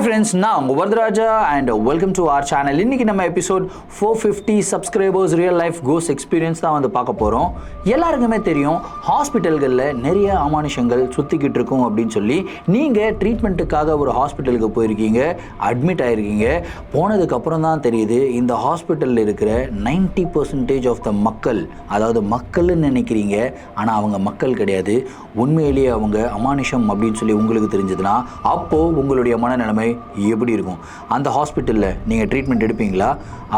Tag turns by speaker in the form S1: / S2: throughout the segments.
S1: hi friends நான் உங்கள் Varadharaja and welcome to our channel இன்றைக்கி நம்ம episode four fifty subscribers real life கோஸ் எக்ஸ்பீரியன்ஸ் தான் வந்து பார்க்க போகிறோம் எல்லாருக்குமே தெரியும் ஹாஸ்பிட்டல்களில் நிறைய அமானுஷங்கள் சுற்றிக்கிட்டு இருக்கும் அப்படின்னு சொல்லி நீங்கள் ட்ரீட்மெண்ட்டுக்காக ஒரு ஹாஸ்பிட்டலுக்கு போயிருக்கீங்க அட்மிட் ஆகிருக்கீங்க போனதுக்கப்புறம் தான் தெரியுது இந்த ஹாஸ்பிட்டலில் இருக்கிற நைன்ட்டி பர்சன்டேஜ் ஆஃப் த மக்கள் அதாவது மக்கள்னு நினைக்கிறீங்க ஆனால் அவங்க மக்கள் கிடையாது உண்மையிலேயே அவங்க அமானுஷம் அப்படின்னு சொல்லி உங்களுக்கு தெரிஞ்சதுன்னா அப்போது உங்களுடைய மனநிலைமை எப்படி இருக்கும் அந்த ஹாஸ்பிட்டலில் நீங்கள் ட்ரீட்மெண்ட் எடுப்பீங்களா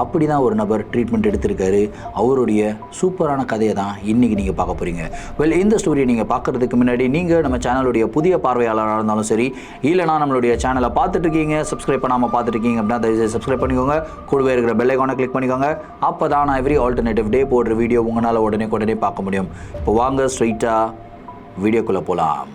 S1: அப்படி தான் ஒரு நபர் ட்ரீட்மெண்ட் எடுத்திருக்காரு அவருடைய சூப்பரான கதையை தான் இன்றைக்கி நீங்கள் பார்க்க போகிறீங்க வெல் இந்த ஸ்டோரியை நீங்கள் பார்க்குறதுக்கு முன்னாடி நீங்கள் நம்ம சேனலுடைய புதிய பார்வையாளராக இருந்தாலும் சரி இல்லைனா நம்மளுடைய சேனலை பார்த்துட்ருக்கீங்க சப்ஸ்கிரைப் பண்ணாமல் பார்த்துட்ருக்கீங்க அப்படின்னா தயவுசெய்து சப்ஸ்கிரைப் பண்ணிக்கோங்க கூடவே இருக்கிற பெல்லைக்கானை கிளிக் பண்ணிக்கோங்க அப்போ தான் நான் எவ்ரி ஆல்டர்னேட்டிவ் டே போடுற வீடியோ உங்களால் உடனே உடனே பார்க்க முடியும் இப்போ வாங்க ஸ்ட்ரைட்டாக வீடியோக்குள்ளே போகலாம்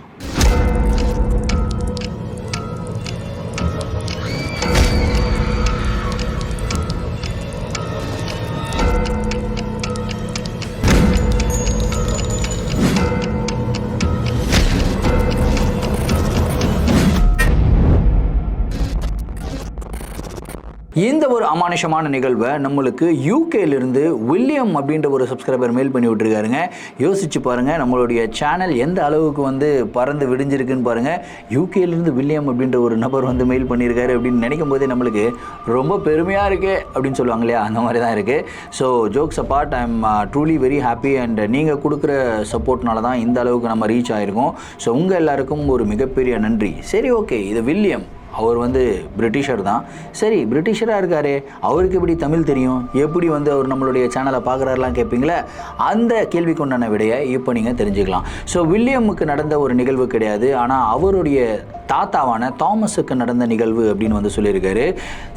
S1: இந்த ஒரு அமானுஷமான நிகழ்வை நம்மளுக்கு யூகேலிருந்து வில்லியம் அப்படின்ற ஒரு சப்ஸ்கிரைபர் மெயில் பண்ணி விட்டுருக்காருங்க யோசிச்சு பாருங்கள் நம்மளுடைய சேனல் எந்த அளவுக்கு வந்து பறந்து விடிஞ்சிருக்குன்னு பாருங்கள் யூகேலிருந்து வில்லியம் அப்படின்ற ஒரு நபர் வந்து மெயில் பண்ணியிருக்காரு அப்படின்னு நினைக்கும் போதே நம்மளுக்கு ரொம்ப பெருமையாக இருக்கு அப்படின்னு சொல்லுவாங்க இல்லையா அந்த மாதிரி தான் இருக்குது so jokes apart I am truly very happy and நீங்கள் கொடுக்குற சப்போர்ட்னால தான் இந்த அளவுக்கு நம்ம ரீச் ஆகிருக்கோம் ஸோ உங்கள் எல்லாருக்கும் ஒரு மிகப்பெரிய நன்றி சரி ஓகே இது வில்லியம் அவர் வந்து பிரிட்டிஷர் தான் சரி பிரிட்டிஷராக இருக்காரு அவருக்கு எப்படி தமிழ் தெரியும் எப்படி வந்து அவர் நம்மளுடைய சேனலை பார்க்குறாருலாம் கேட்பீங்களே அந்த கேள்விக்கு உண்டான விடையை இப்போ நீங்கள் தெரிஞ்சுக்கலாம் ஸோ வில்லியமுக்கு நடந்த ஒரு நிகழ்வு கிடையாது ஆனால் அவருடைய தாத்தாவான தாமஸுக்கு நடந்த நிகழ்வு அப்படின்னு வந்து சொல்லியிருக்காரு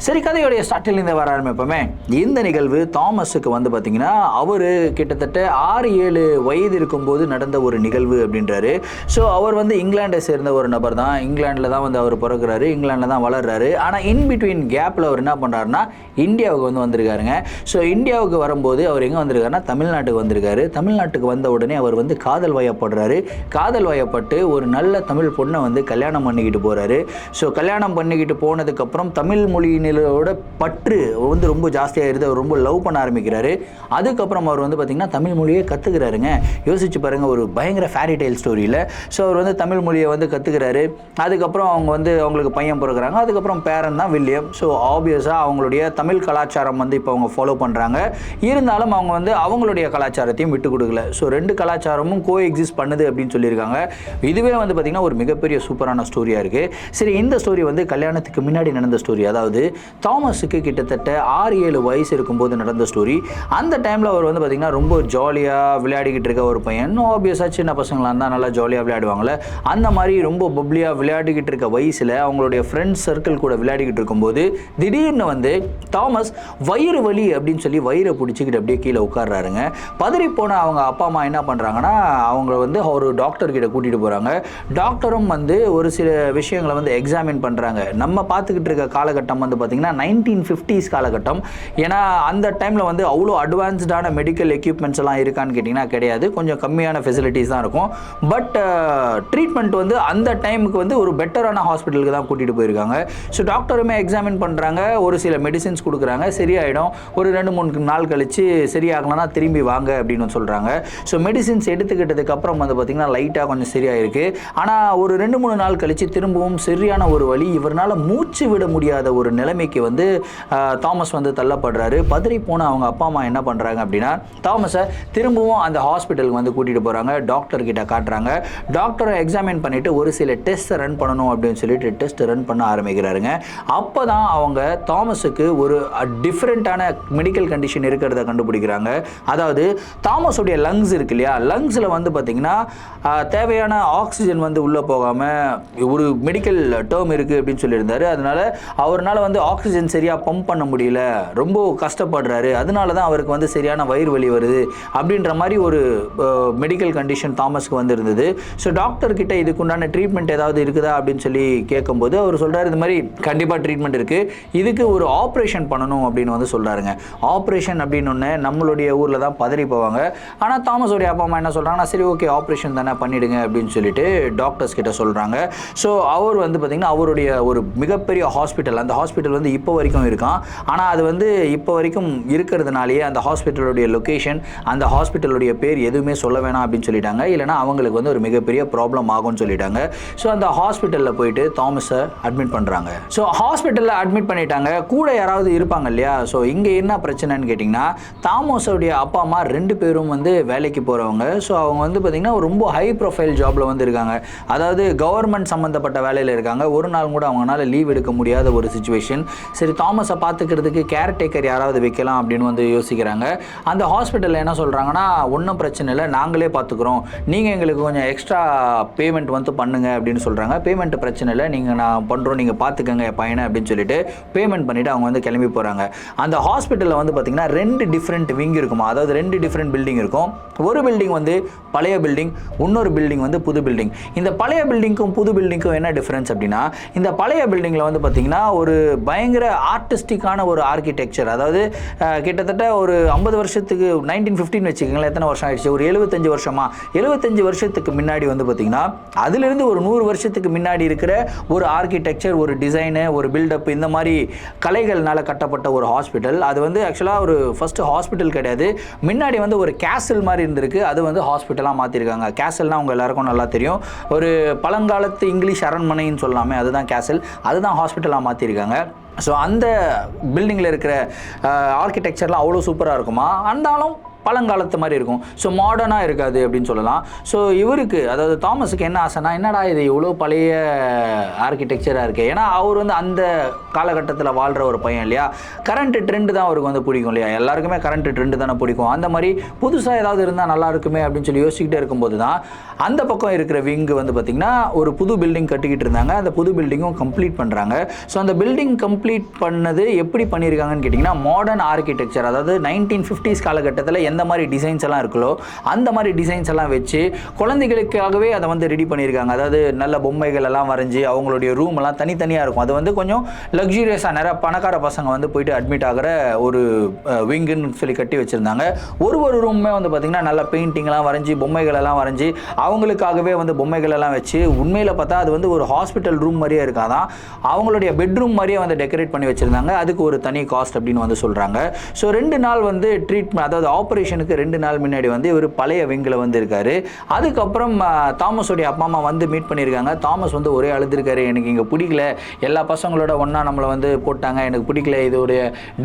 S1: சரி கதையுடைய இருந்து வர ஆரம்பிப்போமே இந்த நிகழ்வு தாமஸுக்கு வந்து பார்த்தீங்கன்னா அவர் கிட்டத்தட்ட ஆறு ஏழு வயது இருக்கும்போது நடந்த ஒரு நிகழ்வு அப்படின்றாரு ஸோ அவர் வந்து இங்கிலாண்டை சேர்ந்த ஒரு நபர் தான் இங்கிலாண்டில் தான் வந்து அவர் பிறக்கிறாரு இங்கிலாண்டில் தான் வளர்றாரு ஆனால் இன் பிட்வீன் கேப்பில் அவர் என்ன பண்ணுறாருன்னா இந்தியாவுக்கு வந்து வந்திருக்காருங்க ஸோ இந்தியாவுக்கு வரும்போது அவர் எங்கே வந்திருக்காருன்னா தமிழ்நாட்டுக்கு வந்திருக்காரு தமிழ்நாட்டுக்கு வந்த உடனே அவர் வந்து காதல் வயப்படுறாரு காதல் வயப்பட்டு ஒரு நல்ல தமிழ் பொண்ணை வந்து கல்யாணம் பண்ணி பண்ணிக்கிட்டு போகிறாரு ஸோ கல்யாணம் பண்ணிக்கிட்டு போனதுக்கப்புறம் தமிழ் மொழியினோட பற்று வந்து ரொம்ப ஜாஸ்தியாகிடுது அவர் ரொம்ப லவ் பண்ண ஆரம்பிக்கிறாரு அதுக்கப்புறம் அவர் வந்து பார்த்திங்கன்னா தமிழ் மொழியை கற்றுக்கிறாருங்க யோசிச்சு பாருங்கள் ஒரு பயங்கர ஃபேரி டைல் ஸ்டோரியில் ஸோ அவர் வந்து தமிழ் மொழியை வந்து கற்றுக்கிறாரு அதுக்கப்புறம் அவங்க வந்து அவங்களுக்கு பையன் பிறகுறாங்க அதுக்கப்புறம் பேரன் தான் வில்லியம் ஸோ ஆப்வியஸாக அவங்களுடைய தமிழ் கலாச்சாரம் வந்து இப்போ அவங்க ஃபாலோ பண்ணுறாங்க இருந்தாலும் அவங்க வந்து அவங்களுடைய கலாச்சாரத்தையும் விட்டு கொடுக்கல ஸோ ரெண்டு கலாச்சாரமும் கோ எக்ஸிஸ்ட் பண்ணுது அப்படின்னு சொல்லியிருக்காங்க இதுவே வந்து பார்த்திங்கன்னா ஒரு மிகப்பெரிய சூப்பரான ஸ்டோரி ஸ்டோரியாக இருக்குது சரி இந்த ஸ்டோரி வந்து கல்யாணத்துக்கு முன்னாடி நடந்த ஸ்டோரி அதாவது தாமஸுக்கு கிட்டத்தட்ட ஆறு ஏழு வயசு இருக்கும்போது நடந்த ஸ்டோரி அந்த டைமில் அவர் வந்து பார்த்திங்கன்னா ரொம்ப ஜாலியாக விளையாடிக்கிட்டு இருக்க ஒரு பையன் ஆப்வியஸாக சின்ன பசங்களாக இருந்தால் நல்லா ஜாலியாக விளையாடுவாங்களே அந்த மாதிரி ரொம்ப பப்ளியாக விளையாடிக்கிட்டு இருக்க வயசில் அவங்களுடைய ஃப்ரெண்ட்ஸ் சர்க்கிள் கூட விளையாடிக்கிட்டு இருக்கும்போது திடீர்னு வந்து தாமஸ் வயிறு வலி அப்படின்னு சொல்லி வயிறை பிடிச்சிக்கிட்டு அப்படியே கீழே உட்காடுறாருங்க பதறி போன அவங்க அப்பா அம்மா என்ன பண்ணுறாங்கன்னா அவங்கள வந்து ஒரு டாக்டர்கிட்ட கூட்டிகிட்டு போகிறாங்க டாக்டரும் வந்து ஒரு சில விஷயங்களை வந்து எக்ஸாமின் பண்ணுறாங்க நம்ம பார்த்துக்கிட்டு இருக்க காலகட்டம் வந்து பார்த்திங்கன்னா நைன்டீன் ஃபிஃப்டிஸ் காலகட்டம் ஏன்னா அந்த டைமில் வந்து அவ்வளோ அட்வான்ஸ்டான மெடிக்கல் எக்யூப்மெண்ட்ஸ் எல்லாம் இருக்கான்னு கேட்டிங்கன்னா கிடையாது கொஞ்சம் கம்மியான ஃபெசிலிட்டிஸ் தான் இருக்கும் பட் ட்ரீட்மெண்ட் வந்து அந்த டைமுக்கு வந்து ஒரு பெட்டரான ஹாஸ்பிட்டலுக்கு தான் கூட்டிகிட்டு போயிருக்காங்க ஸோ டாக்டருமே எக்ஸாமின் பண்ணுறாங்க ஒரு சில மெடிசின்ஸ் கொடுக்குறாங்க சரியாயிடும் ஒரு ரெண்டு மூணு நாள் கழித்து சரியாகலன்னா திரும்பி வாங்க அப்படின்னு சொல்கிறாங்க ஸோ மெடிசின்ஸ் எடுத்துக்கிட்டதுக்கப்புறம் வந்து பார்த்திங்கன்னா லைட்டாக கொஞ்சம் சரியாயிருக்கு ஆனால் ஒரு ரெண்டு மூணு நாள் கழித்து திரும்பவும் சரியான ஒரு வழி இவரால் மூச்சு விட முடியாத ஒரு நிலைமைக்கு வந்து தாமஸ் வந்து தள்ளப்படுறாரு பதறி போன அவங்க அப்பா அம்மா என்ன பண்ணுறாங்க அப்படின்னா தாமஸை திரும்பவும் அந்த ஹாஸ்பிட்டலுக்கு வந்து கூட்டிகிட்டு போகிறாங்க டாக்டர் கிட்ட காட்டுறாங்க டாக்டரை எக்ஸாமின் பண்ணிவிட்டு ஒரு சில டெஸ்ட்டை ரன் பண்ணணும் அப்படின்னு சொல்லிட்டு டெஸ்ட் ரன் பண்ண ஆரம்பிக்கிறாருங்க அப்போ தான் அவங்க தாமஸுக்கு ஒரு டிஃப்ரெண்ட்டான மெடிக்கல் கண்டிஷன் இருக்கிறத கண்டுபிடிக்கிறாங்க அதாவது தாமஸுடைய லங்ஸ் இருக்கு இல்லையா லங்ஸில் வந்து பார்த்திங்கன்னா தேவையான ஆக்சிஜன் வந்து உள்ளே போகாமல் ஒரு மெடிக்கல் டேர்ம் இருக்குது அப்படின்னு சொல்லியிருந்தாரு அதனால் அவர்னால் வந்து ஆக்சிஜன் சரியாக பம்ப் பண்ண முடியல ரொம்ப கஷ்டப்படுறாரு அதனால தான் அவருக்கு வந்து சரியான வயிறு வலி வருது அப்படின்ற மாதிரி ஒரு மெடிக்கல் கண்டிஷன் தாமஸ்க்கு வந்திருந்தது ஸோ டாக்டர்கிட்ட இதுக்குண்டான ட்ரீட்மெண்ட் ஏதாவது இருக்குதா அப்படின்னு சொல்லி கேட்கும்போது அவர் சொல்கிறார் இது மாதிரி கண்டிப்பாக ட்ரீட்மெண்ட் இருக்குது இதுக்கு ஒரு ஆப்ரேஷன் பண்ணணும் அப்படின்னு வந்து சொல்கிறாருங்க ஆப்ரேஷன் அப்படின்னு ஒன்று நம்மளுடைய ஊரில் தான் பதறி போவாங்க ஆனால் தாமஸ் உடைய அப்பா அம்மா என்ன சொல்கிறாங்கன்னா சரி ஓகே ஆப்ரேஷன் தானே பண்ணிவிடுங்க அப்படின்னு சொல்லிட்டு டாக்டர்ஸ் கிட்ட சொல்கிறாங்க ஸோ அவர் வந்து பார்த்திங்கன்னா அவருடைய ஒரு மிகப்பெரிய ஹாஸ்பிட்டல் அந்த ஹாஸ்பிட்டல் வந்து இப்போ வரைக்கும் இருக்கான் ஆனால் அது வந்து இப்போ வரைக்கும் இருக்கிறதுனாலேயே அந்த ஹாஸ்பிட்டலுடைய லொக்கேஷன் அந்த ஹாஸ்பிட்டலுடைய பேர் எதுவுமே சொல்ல வேணாம் அப்படின்னு சொல்லிட்டாங்க இல்லைனா அவங்களுக்கு வந்து ஒரு மிகப்பெரிய ப்ராப்ளம் ஆகும்னு சொல்லிட்டாங்க ஸோ அந்த ஹாஸ்பிட்டலில் போயிட்டு தாமஸை அட்மிட் பண்ணுறாங்க ஸோ ஹாஸ்பிட்டலில் அட்மிட் பண்ணிட்டாங்க கூட யாராவது இருப்பாங்க இல்லையா ஸோ இங்கே என்ன பிரச்சனைன்னு கேட்டிங்கன்னா தாமோஸோடைய அப்பா அம்மா ரெண்டு பேரும் வந்து வேலைக்கு போகிறவங்க ஸோ அவங்க வந்து பார்த்திங்கன்னா ரொம்ப ஹை ப்ரொஃபைல் ஜாப்பில் வந்து இருக்காங்க அதாவது கவர்மெண்ட் சம்மந்த சம்மந்தப்பட்ட வேலையில் இருக்காங்க ஒரு நாள் கூட அவங்களால லீவ் எடுக்க முடியாத ஒரு சுச்சுவேஷன் சரி தாமஸை பார்த்துக்கிறதுக்கு கேர்டேக்கர் யாராவது வைக்கலாம் அப்படின்னு வந்து யோசிக்கிறாங்க அந்த ஹாஸ்பிட்டலில் என்ன சொல்கிறாங்கன்னா ஒன்றும் பிரச்சனை இல்லை நாங்களே பார்த்துக்குறோம் நீங்கள் எங்களுக்கு கொஞ்சம் எக்ஸ்ட்ரா பேமெண்ட் வந்து பண்ணுங்க அப்படின்னு சொல்கிறாங்க பேமெண்ட் பிரச்சனை இல்லை நீங்கள் நான் பண்ணுறோம் நீங்கள் பார்த்துக்கங்க பையனை அப்படின்னு சொல்லிட்டு பேமெண்ட் பண்ணிவிட்டு அவங்க வந்து கிளம்பி போகிறாங்க அந்த ஹாஸ்பிட்டலில் வந்து பார்த்திங்கன்னா ரெண்டு டிஃப்ரெண்ட் விங் இருக்குமா அதாவது ரெண்டு டிஃப்ரெண்ட் பில்டிங் இருக்கும் ஒரு பில்டிங் வந்து பழைய பில்டிங் இன்னொரு பில்டிங் வந்து புது பில்டிங் இந்த பழைய பில்டிங்க்கும் புது பில்டிங் பில்டிங்க்கும் என்ன டிஃப்ரென்ஸ் அப்படின்னா இந்த பழைய பில்டிங்கில் வந்து பார்த்தீங்கன்னா ஒரு பயங்கர ஆர்டிஸ்டிக்கான ஒரு ஆர்கிடெக்சர் அதாவது கிட்டத்தட்ட ஒரு ஐம்பது வருஷத்துக்கு நைன்டீன் ஃபிஃப்டின் வச்சுக்கோங்களேன் எத்தனை வருஷம் ஆயிடுச்சு ஒரு எழுபத்தஞ்சு வருஷமா எழுபத்தஞ்சு வருஷத்துக்கு முன்னாடி வந்து பார்த்தீங்கன்னா அதுலேருந்து ஒரு நூறு வருஷத்துக்கு முன்னாடி இருக்கிற ஒரு ஆர்கிடெக்சர் ஒரு டிசைனு ஒரு பில்டப் இந்த மாதிரி கலைகள்னால் கட்டப்பட்ட ஒரு ஹாஸ்பிட்டல் அது வந்து ஆக்சுவலாக ஒரு ஃபஸ்ட்டு ஹாஸ்பிட்டல் கிடையாது முன்னாடி வந்து ஒரு கேசல் மாதிரி இருந்திருக்கு அது வந்து ஹாஸ்பிட்டலாக மாற்றிருக்காங்க கேசல்னால் அவங்க எல்லாருக்கும் நல்லா தெரியும் ஒரு பழங்காலத்து இங்கிலீஷ் முன்னாடி சரண்மனைன்னு சொல்லாமே அதுதான் கேசல் அதுதான் ஹாஸ்பிட்டலாக மாற்றிருக்காங்க ஸோ அந்த பில்டிங்கில் இருக்கிற ஆர்கிடெக்சர்லாம் அவ்வளோ சூப்பராக இருக்குமா அந்தாலும் பழங்காலத்து மாதிரி இருக்கும் ஸோ மாடர்னாக இருக்காது அப்படின்னு சொல்லலாம் ஸோ இவருக்கு அதாவது தாமஸுக்கு என்ன ஆசைனா என்னடா இது இவ்வளோ பழைய ஆர்கிடெக்சராக இருக்குது ஏன்னா அவர் வந்து அந்த காலகட்டத்தில் வாழ்கிற ஒரு பையன் இல்லையா கரண்ட் ட்ரெண்டு தான் அவருக்கு வந்து பிடிக்கும் இல்லையா எல்லாருக்குமே கரண்ட் ட்ரெண்டு தானே பிடிக்கும் அந்த மாதிரி புதுசாக ஏதாவது இருந்தால் நல்லா இருக்குமே அப்படின்னு சொல்லி யோசிச்சுக்கிட்டே இருக்கும்போது தான் அந்த பக்கம் இருக்கிற விங்கு வந்து பார்த்திங்கன்னா ஒரு புது பில்டிங் கட்டிக்கிட்டு இருந்தாங்க அந்த புது பில்டிங்கும் கம்ப்ளீட் பண்ணுறாங்க ஸோ அந்த பில்டிங் கம்ப்ளீட் பண்ணது எப்படி பண்ணியிருக்காங்கன்னு கேட்டிங்கன்னா மாடர்ன் ஆர்கிடெக்சர் அதாவது நைன்டீன் ஃபிஃப்டிஸ் காலகட்டத்தில் எந்த மாதிரி டிசைன்ஸ் எல்லாம் இருக்குல்லோ அந்த மாதிரி டிசைன்ஸ் எல்லாம் வச்சு குழந்தைகளுக்காகவே அதை வந்து ரெடி பண்ணியிருக்காங்க அதாவது நல்ல பொம்மைகள் எல்லாம் வரைஞ்சி அவங்களுடைய ரூம் எல்லாம் தனித்தனியாக இருக்கும் அது வந்து கொஞ்சம் லக்ஸுரியஸாக நிறையா பணக்கார பசங்க வந்து போயிட்டு அட்மிட் ஆகிற ஒரு விங்குன்னு சொல்லி கட்டி வச்சுருந்தாங்க ஒரு ஒரு ரூமுமே வந்து பார்த்திங்கன்னா நல்லா பெயிண்டிங்லாம் வரைஞ்சி பொம்மைகள் எல்லாம் வரைஞ்சி அவங்களுக்காகவே வந்து பொம்மைகள் எல்லாம் வச்சு உண்மையில் பார்த்தா அது வந்து ஒரு ஹாஸ்பிட்டல் ரூம் மாதிரியே இருக்காதான் அவங்களுடைய பெட்ரூம் மாதிரியே வந்து டெக்கரேட் பண்ணி வச்சுருந்தாங்க அதுக்கு ஒரு தனி காஸ்ட் அப்படின்னு வந்து சொல்கிறாங்க ஸோ ரெண்டு நாள் வந்து ட்ரீட்மெண்ட் அதாவது ஆப்ரேஷன் ஆப்ரேஷனுக்கு ரெண்டு நாள் முன்னாடி வந்து இவர் பழைய விங்கில் வந்திருக்காரு அதுக்கப்புறம் தாமஸோடைய அப்பா அம்மா வந்து மீட் பண்ணியிருக்காங்க தாமஸ் வந்து ஒரே அழுதுருக்காரு எனக்கு இங்கே பிடிக்கல எல்லா பசங்களோட ஒன்றா நம்மளை வந்து போட்டாங்க எனக்கு பிடிக்கல இது ஒரு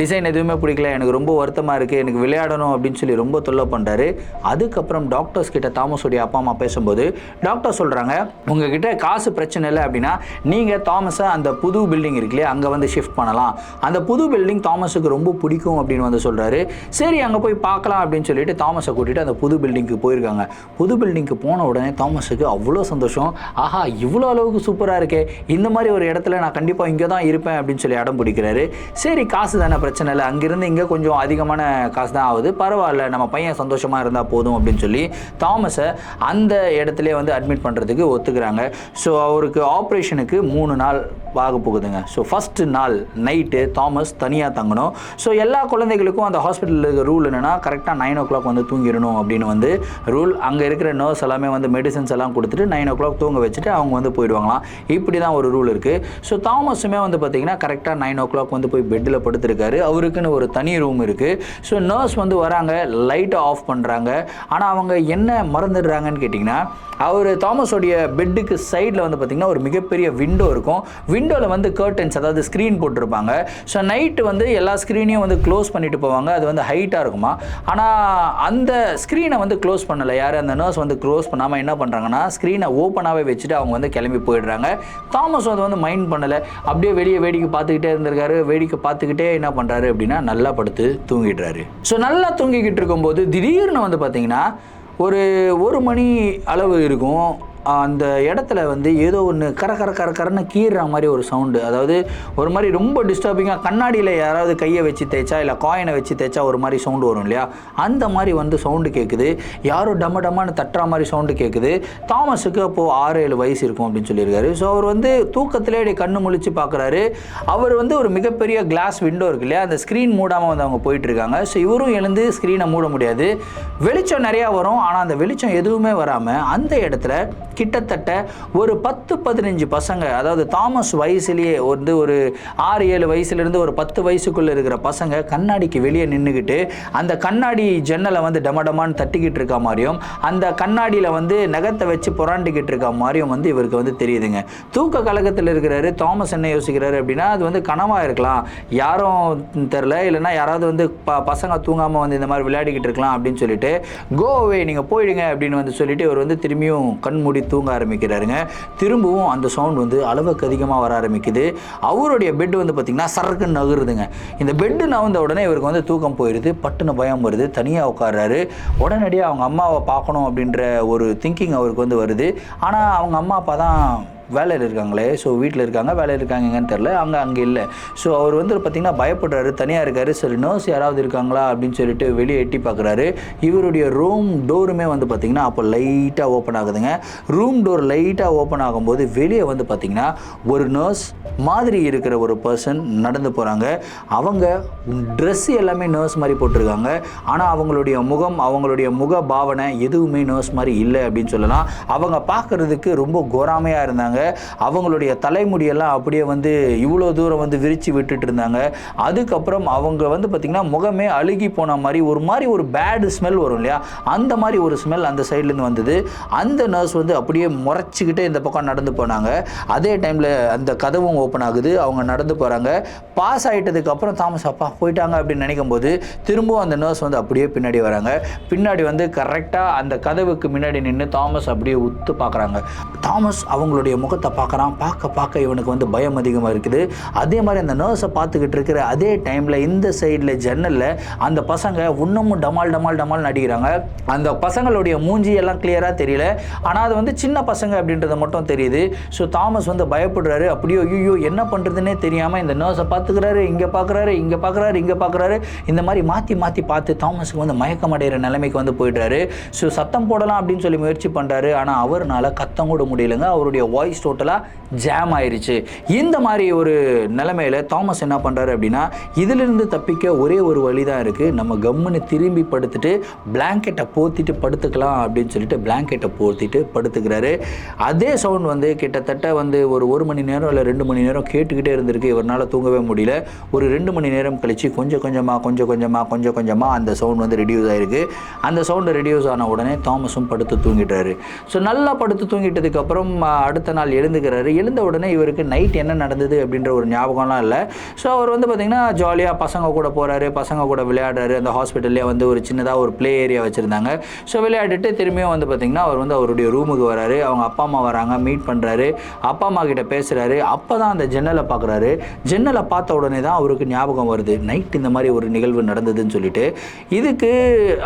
S1: டிசைன் எதுவுமே பிடிக்கல எனக்கு ரொம்ப வருத்தமாக இருக்குது எனக்கு விளையாடணும் அப்படின்னு சொல்லி ரொம்ப தொல்லை பண்ணுறாரு அதுக்கப்புறம் டாக்டர்ஸ் கிட்ட தாமஸோடைய அப்பா அம்மா பேசும்போது டாக்டர் சொல்கிறாங்க உங்ககிட்ட காசு பிரச்சனை இல்லை அப்படின்னா நீங்கள் தாமஸை அந்த புது பில்டிங் இருக்குல்ல அங்கே வந்து ஷிஃப்ட் பண்ணலாம் அந்த புது பில்டிங் தாமஸுக்கு ரொம்ப பிடிக்கும் அப்படின்னு வந்து சொல்கிறாரு சரி அங்கே போய் பார்க்கலாம் அப்படின்னு சொல்லிட்டு தாமஸை கூட்டிகிட்டு அந்த புது பில்டிங்க்கு போயிருக்காங்க புது பில்டிங்க்கு போன உடனே தாமஸுக்கு அவ்வளோ சந்தோஷம் ஆஹா இவ்வளோ அளவுக்கு சூப்பராக இருக்கே இந்த மாதிரி ஒரு இடத்துல நான் கண்டிப்பாக இங்கே தான் இருப்பேன் அப்படின்னு சொல்லி இடம் பிடிக்கிறாரு சரி காசு தானே பிரச்சனை இல்லை அங்கேருந்து இங்கே கொஞ்சம் அதிகமான காசு தான் ஆகுது பரவாயில்ல நம்ம பையன் சந்தோஷமாக இருந்தால் போதும் அப்படின்னு சொல்லி தாமஸை அந்த இடத்துல வந்து அட்மிட் பண்ணுறதுக்கு ஒத்துக்கிறாங்க ஸோ அவருக்கு ஆப்ரேஷனுக்கு மூணு நாள் ஆக போகுதுங்க ஸோ ஃபஸ்ட்டு நாள் நைட்டு தாமஸ் தனியாக தங்கணும் ஸோ எல்லா குழந்தைகளுக்கும் அந்த ஹாஸ்பிட்டலில் இருக்கிற ரூல் என்னென்னா கரெக்டாக நைன் ஓ கிளாக் வந்து தூங்கிடணும் அப்படின்னு வந்து ரூல் அங்கே இருக்கிற நர்ஸ் எல்லாமே வந்து மெடிசன்ஸ் எல்லாம் கொடுத்துட்டு நைன் ஓ கிளாக் தூங்க வச்சுட்டு அவங்க வந்து போயிடுவாங்களாம் இப்படி தான் ஒரு ரூல் இருக்குது ஸோ தாமஸுமே வந்து பார்த்திங்கன்னா கரெக்டாக நைன் ஓ கிளாக் வந்து போய் பெட்டில் படுத்துருக்காரு அவருக்குன்னு ஒரு தனி ரூம் இருக்குது ஸோ நர்ஸ் வந்து வராங்க லைட்டை ஆஃப் பண்ணுறாங்க ஆனால் அவங்க என்ன மறந்துடுறாங்கன்னு கேட்டிங்கன்னா அவர் தாமஸோடைய பெட்டுக்கு சைடில் வந்து பார்த்திங்கன்னா ஒரு மிகப்பெரிய விண்டோ இருக்கும் விண்டோ விண்டோவில் வந்து கேர்டன்ஸ் அதாவது ஸ்க்ரீன் போட்டிருப்பாங்க ஸோ நைட்டு வந்து எல்லா ஸ்க்ரீனையும் வந்து க்ளோஸ் பண்ணிட்டு போவாங்க அது வந்து ஹைட்டாக இருக்குமா ஆனால் அந்த ஸ்க்ரீனை வந்து க்ளோஸ் பண்ணலை யார் அந்த நர்ஸ் வந்து க்ளோஸ் பண்ணாமல் என்ன பண்ணுறாங்கன்னா ஸ்க்ரீனை ஓப்பனாகவே வச்சுட்டு அவங்க வந்து கிளம்பி போயிடுறாங்க தாமஸ் அதை வந்து மைண்ட் பண்ணலை அப்படியே வெளியே வேடிக்கை பார்த்துக்கிட்டே இருந்திருக்காரு வேடிக்கை பார்த்துக்கிட்டே என்ன பண்ணுறாரு அப்படின்னா நல்லா படுத்து தூங்கிடுறாரு ஸோ நல்லா தூங்கிக்கிட்டு இருக்கும்போது திடீர்னு வந்து பார்த்தீங்கன்னா ஒரு ஒரு மணி அளவு இருக்கும் அந்த இடத்துல வந்து ஏதோ ஒன்று கர கர கர கரன்னு கீறுற மாதிரி ஒரு சவுண்டு அதாவது ஒரு மாதிரி ரொம்ப டிஸ்டர்பிங்காக கண்ணாடியில் யாராவது கையை வச்சு தேய்ச்சா இல்லை காயினை வச்சு தேய்ச்சா ஒரு மாதிரி சவுண்டு வரும் இல்லையா அந்த மாதிரி வந்து சவுண்டு கேட்குது யாரும் டம்ம டமான்னு தட்டுற மாதிரி சவுண்டு கேட்குது தாமஸுக்கு அப்போது ஆறு ஏழு வயசு இருக்கும் அப்படின்னு சொல்லியிருக்காரு ஸோ அவர் வந்து தூக்கத்திலே கண்ணு முழிச்சு பார்க்குறாரு அவர் வந்து ஒரு மிகப்பெரிய கிளாஸ் விண்டோ இருக்கு இல்லையா அந்த ஸ்க்ரீன் மூடாமல் வந்து அவங்க போயிட்டுருக்காங்க ஸோ இவரும் எழுந்து ஸ்க்ரீனை மூட முடியாது வெளிச்சம் நிறையா வரும் ஆனால் அந்த வெளிச்சம் எதுவுமே வராமல் அந்த இடத்துல கிட்டத்தட்ட ஒரு பத்து பதினஞ்சு பசங்க அதாவது தாமஸ் வயசுலேயே வந்து ஒரு ஆறு ஏழு வயசுலேருந்து ஒரு பத்து வயசுக்குள்ளே இருக்கிற பசங்க கண்ணாடிக்கு வெளியே நின்றுக்கிட்டு அந்த கண்ணாடி ஜன்னலை வந்து டமடமான்னு தட்டிக்கிட்டு இருக்க மாதிரியும் அந்த கண்ணாடியில் வந்து நகத்தை வச்சு புறாண்டுக்கிட்டு இருக்க மாதிரியும் வந்து இவருக்கு வந்து தெரியுதுங்க தூக்க கழகத்தில் இருக்கிறாரு தாமஸ் என்ன யோசிக்கிறாரு அப்படின்னா அது வந்து கனவாக இருக்கலாம் யாரும் தெரில இல்லைன்னா யாராவது வந்து ப பசங்க தூங்காமல் வந்து இந்த மாதிரி விளையாடிக்கிட்டு இருக்கலாம் அப்படின்னு சொல்லிட்டு கோவே நீங்கள் போயிடுங்க அப்படின்னு வந்து சொல்லிட்டு இவர் வந்து திரும்பியும் கண் மூடி தூங்க ஆரம்பிக்கிறாருங்க திரும்பவும் அந்த சவுண்ட் வந்து அளவுக்கு அதிகமாக வர ஆரம்பிக்குது அவருடைய பெட் வந்து பார்த்தீங்கன்னா சரக்குன்னு நகருதுங்க இந்த பெட்டு நகர்ந்த உடனே இவருக்கு வந்து தூக்கம் போயிடுது பட்டுன்னு பயம் வருது தனியாக உட்காடுறாரு உடனடியாக அவங்க அம்மாவை பார்க்கணும் அப்படின்ற ஒரு திங்கிங் அவருக்கு வந்து வருது ஆனால் அவங்க அம்மா அப்பா தான் வேலையில் இருக்காங்களே ஸோ வீட்டில் இருக்காங்க வேலையில் இருக்காங்கன்னு தெரில அங்கே அங்கே இல்லை ஸோ அவர் வந்து பார்த்திங்கன்னா பயப்படுறாரு தனியாக இருக்காரு சரி நர்ஸ் யாராவது இருக்காங்களா அப்படின்னு சொல்லிட்டு வெளியே எட்டி பார்க்குறாரு இவருடைய ரூம் டோருமே வந்து பார்த்திங்கன்னா அப்போ லைட்டாக ஓப்பன் ஆகுதுங்க ரூம் டோர் லைட்டாக ஓப்பன் ஆகும்போது வெளியே வந்து பார்த்திங்கன்னா ஒரு நர்ஸ் மாதிரி இருக்கிற ஒரு பர்சன் நடந்து போகிறாங்க அவங்க ட்ரெஸ் எல்லாமே நர்ஸ் மாதிரி போட்டிருக்காங்க ஆனால் அவங்களுடைய முகம் அவங்களுடைய முக பாவனை எதுவுமே நர்ஸ் மாதிரி இல்லை அப்படின்னு சொல்லலாம் அவங்க பார்க்குறதுக்கு ரொம்ப கோராமையாக இருந்தாங்க இருந்தாங்க அவங்களுடைய தலைமுடியெல்லாம் அப்படியே வந்து இவ்வளோ தூரம் வந்து விரித்து விட்டுட்டு இருந்தாங்க அதுக்கப்புறம் அவங்க வந்து பார்த்திங்கன்னா முகமே அழுகி போன மாதிரி ஒரு மாதிரி ஒரு பேடு ஸ்மெல் வரும் இல்லையா அந்த மாதிரி ஒரு ஸ்மெல் அந்த சைட்லேருந்து வந்தது அந்த நர்ஸ் வந்து அப்படியே முறைச்சிக்கிட்டே இந்த பக்கம் நடந்து போனாங்க அதே டைமில் அந்த கதவும் ஓப்பன் ஆகுது அவங்க நடந்து போகிறாங்க பாஸ் ஆகிட்டதுக்கப்புறம் தாமஸ் அப்பா போயிட்டாங்க அப்படின்னு நினைக்கும் போது திரும்பவும் அந்த நர்ஸ் வந்து அப்படியே பின்னாடி வராங்க பின்னாடி வந்து கரெக்டாக அந்த கதவுக்கு முன்னாடி நின்று தாமஸ் அப்படியே உத்து பார்க்குறாங்க தாமஸ் அவங்களுடைய முகத்தை பார்க்குறான் பார்க்க பார்க்க இவனுக்கு வந்து பயம் அதிகமாக இருக்குது அதே மாதிரி அந்த நர்ஸை பார்த்துக்கிட்டு இருக்கிற அதே டைமில் இந்த சைடில் ஜன்னலில் அந்த பசங்க இன்னமும் டமால் டமால் டமால் நடிக்கிறாங்க அந்த பசங்களுடைய மூஞ்சி எல்லாம் கிளியராக தெரியல ஆனால் அது வந்து சின்ன பசங்க அப்படின்றது மட்டும் தெரியுது ஸோ தாமஸ் வந்து பயப்படுறாரு அப்படியோ ஐயோ என்ன பண்ணுறதுன்னே தெரியாமல் இந்த நர்ஸை பார்த்துக்கிறாரு இங்கே பார்க்குறாரு இங்கே பார்க்குறாரு இங்கே பார்க்குறாரு இந்த மாதிரி மாற்றி மாற்றி பார்த்து தாமஸுக்கு வந்து மயக்கம் அடைகிற நிலைமைக்கு வந்து போயிடுறாரு ஸோ சத்தம் போடலாம் அப்படின்னு சொல்லி முயற்சி பண்ணுறாரு ஆனால் அவர்னால கத்தம் கூட முடியலைங்க அவருடைய வாய்ஸ் வாய்ஸ் டோட்டலாக ஜாம் ஆயிடுச்சு இந்த மாதிரி ஒரு நிலைமையில் தாமஸ் என்ன பண்ணுறாரு அப்படின்னா இதிலிருந்து தப்பிக்க ஒரே ஒரு வழி தான் இருக்குது நம்ம கம்முன்னு திரும்பி படுத்துட்டு பிளாங்கெட்டை போத்திட்டு படுத்துக்கலாம் அப்படின்னு சொல்லிட்டு பிளாங்கெட்டை போத்திட்டு படுத்துக்கிறாரு அதே சவுண்ட் வந்து கிட்டத்தட்ட வந்து ஒரு ஒரு மணி நேரம் இல்லை ரெண்டு மணி நேரம் கேட்டுக்கிட்டே இருந்திருக்கு இவரால் தூங்கவே முடியல ஒரு ரெண்டு மணி நேரம் கழித்து கொஞ்சம் கொஞ்சமாக கொஞ்சம் கொஞ்சமாக கொஞ்சம் கொஞ்சமாக அந்த சவுண்ட் வந்து ரெடியூஸ் ஆகிருக்கு அந்த சவுண்டு ரெடியூஸ் ஆன உடனே தாமஸும் படுத்து தூங்கிட்டாரு ஸோ நல்லா படுத்து தூங்கிட்டதுக்கப்புறம் அடுத்த நாள் நாள் எழுந்துக்கிறாரு எழுந்த உடனே இவருக்கு நைட் என்ன நடந்தது அப்படின்ற ஒரு ஞாபகம்லாம் இல்லை ஸோ அவர் வந்து பார்த்திங்கன்னா ஜாலியாக பசங்க கூட போகிறாரு பசங்க கூட விளையாடுறாரு அந்த ஹாஸ்பிட்டல்லே வந்து ஒரு சின்னதாக ஒரு ப்ளே ஏரியா வச்சுருந்தாங்க ஸோ விளையாடிட்டு திரும்பியும் வந்து பார்த்திங்கன்னா அவர் வந்து அவருடைய ரூமுக்கு வராரு அவங்க அப்பா அம்மா வராங்க மீட் பண்ணுறாரு அப்பா அம்மா கிட்ட பேசுகிறாரு அப்போ தான் அந்த ஜன்னலை பார்க்குறாரு ஜன்னலை பார்த்த உடனே தான் அவருக்கு ஞாபகம் வருது நைட் இந்த மாதிரி ஒரு நிகழ்வு நடந்ததுன்னு சொல்லிட்டு இதுக்கு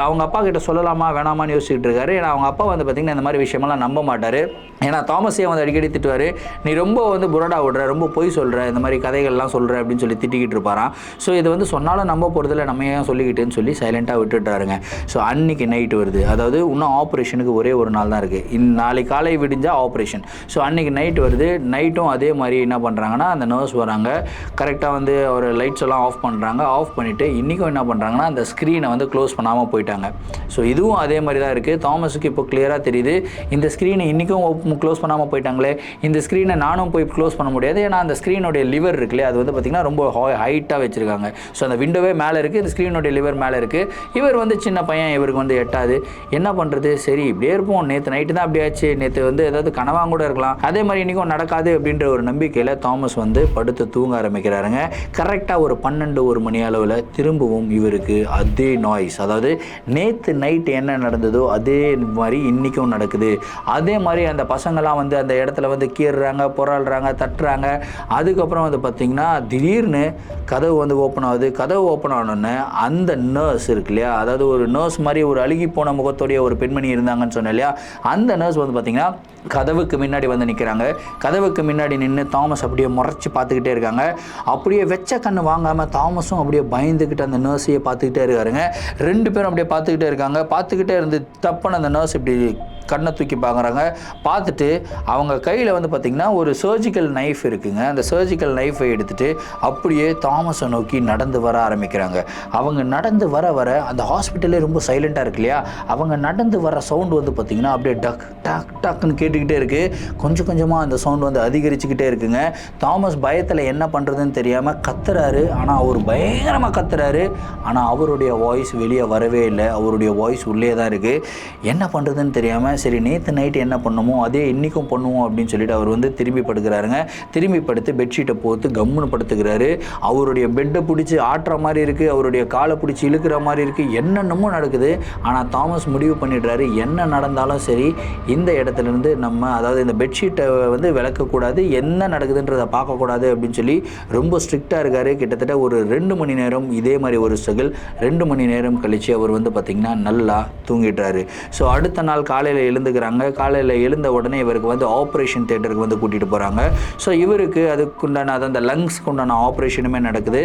S1: அவங்க அப்பா கிட்ட சொல்லலாமா வேணாமான்னு யோசிச்சுட்டு இருக்காரு ஏன்னா அவங்க அப்பா வந்து பார்த்திங்கன்னா இந்த மாதிரி விஷயமெல்லாம் நம்ப மாட்டார் ஏன்னா தாமஸே வந்து அடிக்கடி சொல்லி திட்டுவார் நீ ரொம்ப வந்து புரோடா விடுற ரொம்ப பொய் சொல்கிற இந்த மாதிரி கதைகள்லாம் சொல்கிற அப்படின்னு சொல்லி திட்டிக்கிட்டு இருப்பாராம் ஸோ இது வந்து சொன்னாலும் நம்ப போகிறதில்ல நம்ம ஏன் சொல்லிக்கிட்டேன்னு சொல்லி சைலண்ட்டாக விட்டுட்டாருங்க ஸோ அன்னைக்கு நைட் வருது அதாவது இன்னும் ஆப்ரேஷனுக்கு ஒரே ஒரு நாள் தான் இருக்குது இந்த நாளை காலை விடிஞ்சால் ஆப்ரேஷன் ஸோ அன்றைக்கி நைட் வருது நைட்டும் அதே மாதிரி என்ன பண்ணுறாங்கன்னா அந்த நர்ஸ் வராங்க கரெக்டாக வந்து ஒரு லைட்ஸ் எல்லாம் ஆஃப் பண்ணுறாங்க ஆஃப் பண்ணிவிட்டு இன்றைக்கும் என்ன பண்ணுறாங்கன்னா அந்த ஸ்க்ரீனை வந்து க்ளோஸ் பண்ணாமல் போயிட்டாங்க ஸோ இதுவும் அதே மாதிரி தான் இருக்குது தாமஸுக்கு இப்போ கிளியராக தெரியுது இந்த ஸ்க்ரீனை இன்றைக்கும் க்ளோஸ் பண்ணாமல் போயிட்டாங்களே இந்த ஸ்க்ரீனை நானும் போய் க்ளோஸ் பண்ண முடியாது ஏன்னா அந்த ஸ்க்ரீனுடைய லிவர் இருக்குல்லையே அது வந்து பார்த்திங்கன்னா ரொம்ப ஹைட்டாக வச்சுருக்காங்க ஸோ அந்த விண்டோவே மேலே இருக்குது இந்த ஸ்க்ரீனுடைய லிவர் மேலே இருக்குது இவர் வந்து சின்ன பையன் இவருக்கு வந்து எட்டாது என்ன பண்ணுறது சரி இப்படியே இருப்போம் நேற்று நைட்டு தான் அப்படி ஆச்சு நேற்று வந்து ஏதாவது கனவாக கூட இருக்கலாம் அதே மாதிரி இன்றைக்கும் நடக்காது அப்படின்ற ஒரு நம்பிக்கையில் தாமஸ் வந்து படுத்து தூங்க ஆரம்பிக்கிறாருங்க கரெக்டாக ஒரு பன்னெண்டு ஒரு மணி அளவில் திரும்பவும் இவருக்கு அதே நாய்ஸ் அதாவது நேற்று நைட் என்ன நடந்ததோ அதே மாதிரி இன்றைக்கும் நடக்குது அதே மாதிரி அந்த பசங்களாம் வந்து அந்த இடத்துல இடத்துல வந்து கீறுறாங்க பொறாடுறாங்க தட்டுறாங்க அதுக்கப்புறம் வந்து பார்த்திங்கன்னா திடீர்னு கதவு வந்து ஓப்பன் ஆகுது கதவு ஓப்பன் ஆனோடனே அந்த நர்ஸ் இருக்கு இல்லையா அதாவது ஒரு நர்ஸ் மாதிரி ஒரு அழுகி போன முகத்தோடைய ஒரு பெண்மணி இருந்தாங்கன்னு சொன்னேன் இல்லையா அந்த நர்ஸ் வந்து பார்த்திங்கன்னா கதவுக்கு முன்னாடி வந்து நிற்கிறாங்க கதவுக்கு முன்னாடி நின்று தாமஸ் அப்படியே முறைச்சி பார்த்துக்கிட்டே இருக்காங்க அப்படியே வெச்ச கண்ணு வாங்காமல் தாமஸும் அப்படியே பயந்துக்கிட்டு அந்த நர்ஸையே பார்த்துக்கிட்டே இருக்காருங்க ரெண்டு பேரும் அப்படியே பார்த்துக்கிட்டே இருக்காங்க பார்த்துக்கிட்டே இருந்து தப்புன்னு அந்த நர்ஸ் இப்படி கண்ணை தூக்கி பார்க்குறாங்க பார்த்துட்டு அவங்க கையில் வந்து பார்த்திங்கன்னா ஒரு சர்ஜிக்கல் நைஃப் இருக்குங்க அந்த சர்ஜிக்கல் நைஃபை எடுத்துகிட்டு அப்படியே தாமஸை நோக்கி நடந்து வர ஆரம்பிக்கிறாங்க அவங்க நடந்து வர வர அந்த ஹாஸ்பிட்டலே ரொம்ப சைலண்ட்டாக இருக்கு இல்லையா அவங்க நடந்து வர சவுண்டு வந்து பார்த்திங்கன்னா அப்படியே டக் டக் டக்குன்னு கேட்டுக்கிட்டே இருக்குது கொஞ்சம் கொஞ்சமாக அந்த சவுண்டு வந்து அதிகரிச்சுக்கிட்டே இருக்குங்க தாமஸ் பயத்தில் என்ன பண்ணுறதுன்னு தெரியாமல் கத்துறாரு ஆனால் அவர் பயங்கரமாக கத்துறாரு ஆனால் அவருடைய வாய்ஸ் வெளியே வரவே இல்லை அவருடைய வாய்ஸ் உள்ளே தான் இருக்குது என்ன பண்ணுறதுன்னு தெரியாமல் சரி நேற்று நைட் என்ன பண்ணுமோ அதே இன்றைக்கும் பண்ணுவோம் அப்படின்னு சொல்லிட்டு அவர் வந்து திரும்பி படுக்கிறாருங்க திரும்பி படுத்து பெட்ஷீட்டை போத்து கம்முன்னு படுத்துக்கிறாரு அவருடைய பெட்டை பிடிச்சி ஆட்டுற மாதிரி இருக்குது அவருடைய காலை பிடிச்சி இழுக்கிற மாதிரி இருக்குது என்னென்னமோ நடக்குது ஆனால் தாமஸ் முடிவு பண்ணிடுறாரு என்ன நடந்தாலும் சரி இந்த இடத்துலேருந்து நம்ம அதாவது இந்த பெட்ஷீட்டை வந்து விளக்கக்கூடாது என்ன நடக்குதுன்றதை பார்க்கக்கூடாது அப்படின்னு சொல்லி ரொம்ப ஸ்ட்ரிக்டாக இருக்கார் கிட்டத்தட்ட ஒரு ரெண்டு மணி நேரம் இதே மாதிரி ஒரு ஸ்ட்ரகிள் ரெண்டு மணி நேரம் கழித்து அவர் வந்து பார்த்திங்கன்னா நல்லா தூங்கிட்டாரு ஸோ அடுத்த நாள் காலையில் எழுந்துக்கிறாங்க காலையில் எழுந்த உடனே இவருக்கு வந்து ஆப்ரேஷன் தேட்டருக்கு வந்து கூட்டிகிட்டு போகிறாங்க ஸோ இவருக்கு அதுக்குண்டான அது அந்த லங்ஸ்க்கு உண்டான ஆப்ரேஷனுமே நடக்குது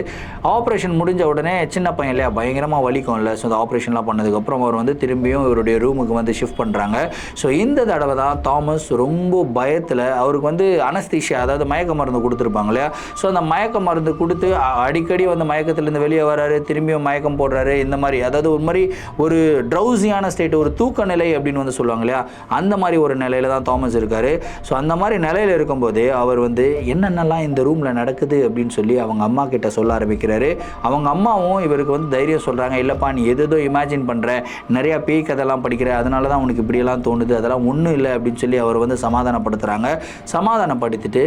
S1: ஆப்ரேஷன் முடிஞ்ச உடனே சின்ன பையன் இல்லையா பயங்கரமாக வலிக்கும் இல்லை ஸோ அந்த ஆப்ரேஷன்லாம் பண்ணதுக்கப்புறம் அவர் வந்து திரும்பியும் இவருடைய ரூமுக்கு வந்து ஷிஃப்ட் பண்ணுறாங்க ஸோ இந்த தடவை தான் தாமஸ் ரொம்ப பயத்தில் அவருக்கு வந்து அனஸ்திஷியா அதாவது மயக்க மருந்து கொடுத்துருப்பாங்க இல்லையா ஸோ அந்த மயக்க மருந்து கொடுத்து அடிக்கடி வந்து மயக்கத்துலேருந்து வெளியே வராரு திரும்பியும் மயக்கம் போடுறாரு இந்த மாதிரி அதாவது ஒரு மாதிரி ஒரு ட்ரௌசியான ஸ்டேட் ஒரு தூக்க நிலை அப்படின்னு வந்து சொல்லுவாங்க இல்லையா அந்த மாதிரி ஒரு நிலையில தான் தாமஸ் இருக்கார் ஸோ அந்த மாதிரி நிலையில் இருக்கும்போது அவர் வந்து என்னென்னலாம் இந்த ரூமில் நடக்குது அப்படின்னு சொல்லி அவங்க அம்மா கிட்ட சொல்ல ஆரம்பிக்கிறாரு அவங்க அம்மாவும் இவருக்கு வந்து தைரியம் சொல்கிறாங்க இல்லைப்பா நீ எதோ இமேஜின் பண்ணுற நிறையா பேய் கதெல்லாம் படிக்கிற அதனால தான் உனக்கு இப்படியெல்லாம் தோணுது அதெல்லாம் ஒன்றும் இல்லை அப்படின்னு சொல்லி அவர் வந்து சமாதானப்படுத்துகிறாங்க சமாதானப்படுத்திட்டு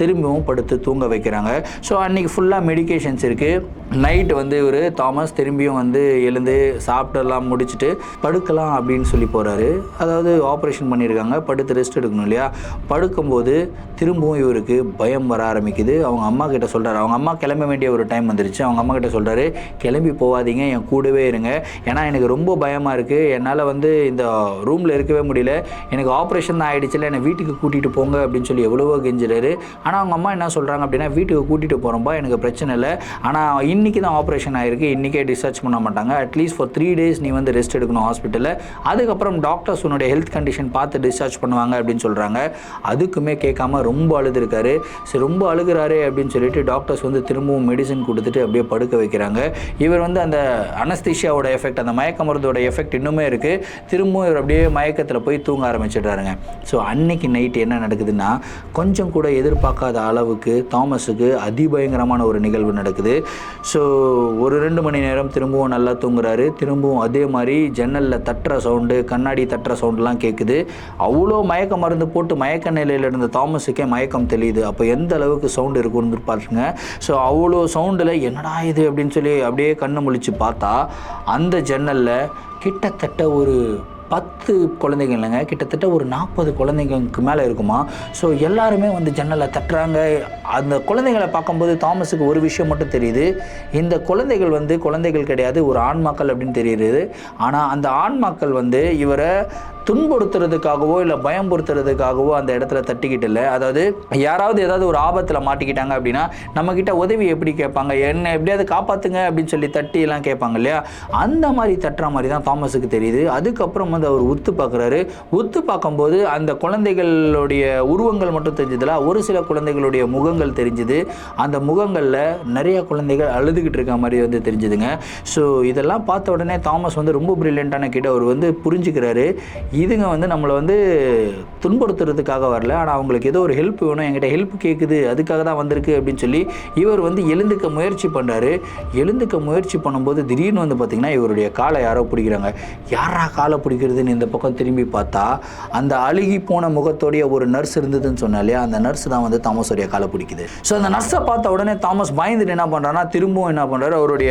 S1: திரும்பவும் படுத்து தூங்க வைக்கிறாங்க ஸோ அன்றைக்கி ஃபுல்லாக மெடிக்கேஷன்ஸ் இருக்குது நைட் வந்து இவர் தாமஸ் திரும்பியும் வந்து எழுந்து சாப்பிட்டெல்லாம் முடிச்சுட்டு படுக்கலாம் அப்படின்னு சொல்லி போகிறாரு அதாவது ஆப்ரேஷன் பண்ணியிருக்காங்க படுத்து ரெஸ்ட் எடுக்கணும் இல்லையா படுக்கும்போது திரும்பவும் இவருக்கு பயம் வர ஆரம்பிக்குது அவங்க அம்மா கிட்ட சொல்கிறாரு அவங்க அம்மா கிளம்ப வேண்டிய ஒரு டைம் வந்துருச்சு அவங்க அம்மா கிட்ட சொல்கிறாரு கிளம்பி போகாதீங்க என் கூடவே இருங்க ஏன்னா எனக்கு ரொம்ப பயமாக இருக்குது என்னால் வந்து இந்த ரூமில் இருக்கவே முடியல எனக்கு ஆப்ரேஷன் தான் ஆகிடுச்சில்ல என்னை வீட்டுக்கு கூட்டிகிட்டு போங்க அப்படின்னு சொல்லி எவ்வளவோ கெஞ்சுறாரு ஆனால் அவங்க அம்மா என்ன சொல்கிறாங்க அப்படின்னா வீட்டுக்கு கூட்டிகிட்டு போகிறோம்பா எனக்கு பிரச்சனை இல்லை ஆனால் இன்றைக்கி தான் ஆப்ரேஷன் ஆகிருக்கு இன்றைக்கே டிஸ்சார்ஜ் பண்ண மாட்டாங்க அட்லீஸ்ட் ஃபார் த்ரீ டேஸ் நீ வந்து ரெஸ்ட் எடுக்கணும் ஹாஸ்பிட்டலில் அதுக்கப்புறம் டாக்டர்ஸ் உன்னுடைய ஹெல்த் கண்டிஷன் பார்த்து டிஸ்சார்ஜ் பண்ணுவாங்க அப்படின்னு சொல்கிறாங்க அதுக்குமே கேட்காம ரொம்ப அழுதுருக்காரு சரி ரொம்ப அழுகிறாரு அப்படின்னு சொல்லிட்டு டாக்டர்ஸ் வந்து திரும்பவும் மெடிசன் கொடுத்துட்டு அப்படியே படுக்க வைக்கிறாங்க இவர் வந்து அந்த அனஸ்திஷியாவோட எஃபெக்ட் அந்த மயக்க மருந்தோட எஃபெக்ட் இன்னுமே இருக்குது திரும்பவும் இவர் அப்படியே மயக்கத்தில் போய் தூங்க ஆரம்பிச்சிடுறாருங்க ஸோ அன்னைக்கு நைட் என்ன நடக்குதுன்னா கொஞ்சம் கூட எதிர்பார்க்க எதிர்பார்க்காத அளவுக்கு தாமஸுக்கு அதிபயங்கரமான ஒரு நிகழ்வு நடக்குது ஸோ ஒரு ரெண்டு மணி நேரம் திரும்பவும் நல்லா தூங்குறாரு திரும்பவும் அதே மாதிரி ஜன்னலில் தட்டுற சவுண்டு கண்ணாடி தட்டுற சவுண்ட்லாம் கேட்குது அவ்வளோ மயக்க மருந்து போட்டு மயக்க நிலையில் இருந்த தாமஸுக்கே மயக்கம் தெளியுது அப்போ எந்த அளவுக்கு சவுண்டு இருக்குன்னு பாருங்க ஸோ அவ்வளோ சவுண்டில் என்னடா இது அப்படின்னு சொல்லி அப்படியே கண்ணு முழிச்சு பார்த்தா அந்த ஜன்னலில் கிட்டத்தட்ட ஒரு பத்து குழந்தைங்க இல்லைங்க கிட்டத்தட்ட ஒரு நாற்பது குழந்தைங்களுக்கு மேலே இருக்குமா ஸோ எல்லாருமே வந்து ஜன்னலை தட்டுறாங்க அந்த குழந்தைங்களை பார்க்கும்போது தாமஸுக்கு ஒரு விஷயம் மட்டும் தெரியுது இந்த குழந்தைகள் வந்து குழந்தைகள் கிடையாது ஒரு ஆண்மாக்கள் அப்படின்னு தெரியுது ஆனால் அந்த ஆண்மாக்கள் வந்து இவரை துன்புறுத்துறதுக்காகவோ இல்லை பயம்படுத்துறதுக்காகவோ அந்த இடத்துல தட்டிக்கிட்டு இல்லை அதாவது யாராவது ஏதாவது ஒரு ஆபத்தில் மாட்டிக்கிட்டாங்க அப்படின்னா நம்மக்கிட்ட உதவி எப்படி கேட்பாங்க என்ன எப்படியாவது காப்பாத்துங்க அப்படின்னு சொல்லி தட்டி எல்லாம் கேட்பாங்க இல்லையா அந்த மாதிரி தட்டுற மாதிரி தான் தாமஸுக்கு தெரியுது அதுக்கப்புறம் வந்து அவர் உத்து பார்க்குறாரு உத்து பார்க்கும்போது அந்த குழந்தைகளுடைய உருவங்கள் மட்டும் தெரிஞ்சதில்ல ஒரு சில குழந்தைகளுடைய முகங்கள் தெரிஞ்சுது அந்த முகங்களில் நிறைய குழந்தைகள் அழுதுகிட்டு இருக்க மாதிரி வந்து தெரிஞ்சுதுங்க ஸோ இதெல்லாம் பார்த்த உடனே தாமஸ் வந்து ரொம்ப பிரில்லியண்டான கிட்ட அவர் வந்து புரிஞ்சுக்கிறாரு இதுங்க வந்து நம்மளை வந்து துன்புறுத்துறதுக்காக வரல ஆனால் அவங்களுக்கு ஏதோ ஒரு ஹெல்ப் வேணும் என்கிட்ட ஹெல்ப் கேட்குது அதுக்காக தான் வந்திருக்கு அப்படின்னு சொல்லி இவர் வந்து எழுந்துக்க முயற்சி பண்ணுறாரு எழுந்துக்க முயற்சி பண்ணும்போது திடீர்னு வந்து பார்த்திங்கன்னா இவருடைய காலை யாரோ பிடிக்கிறாங்க யாரா காலை பிடிக்கிறதுன்னு இந்த பக்கம் திரும்பி பார்த்தா அந்த அழுகி போன முகத்தோடைய ஒரு நர்ஸ் இருந்ததுன்னு சொன்னாலே அந்த நர்ஸ் தான் வந்து தாமஸுடைய காலை பிடிக்குது ஸோ அந்த நர்ஸை பார்த்த உடனே தாமஸ் பயந்துட்டு என்ன பண்ணுறாருன்னா திரும்பவும் என்ன பண்ணுறாரு அவருடைய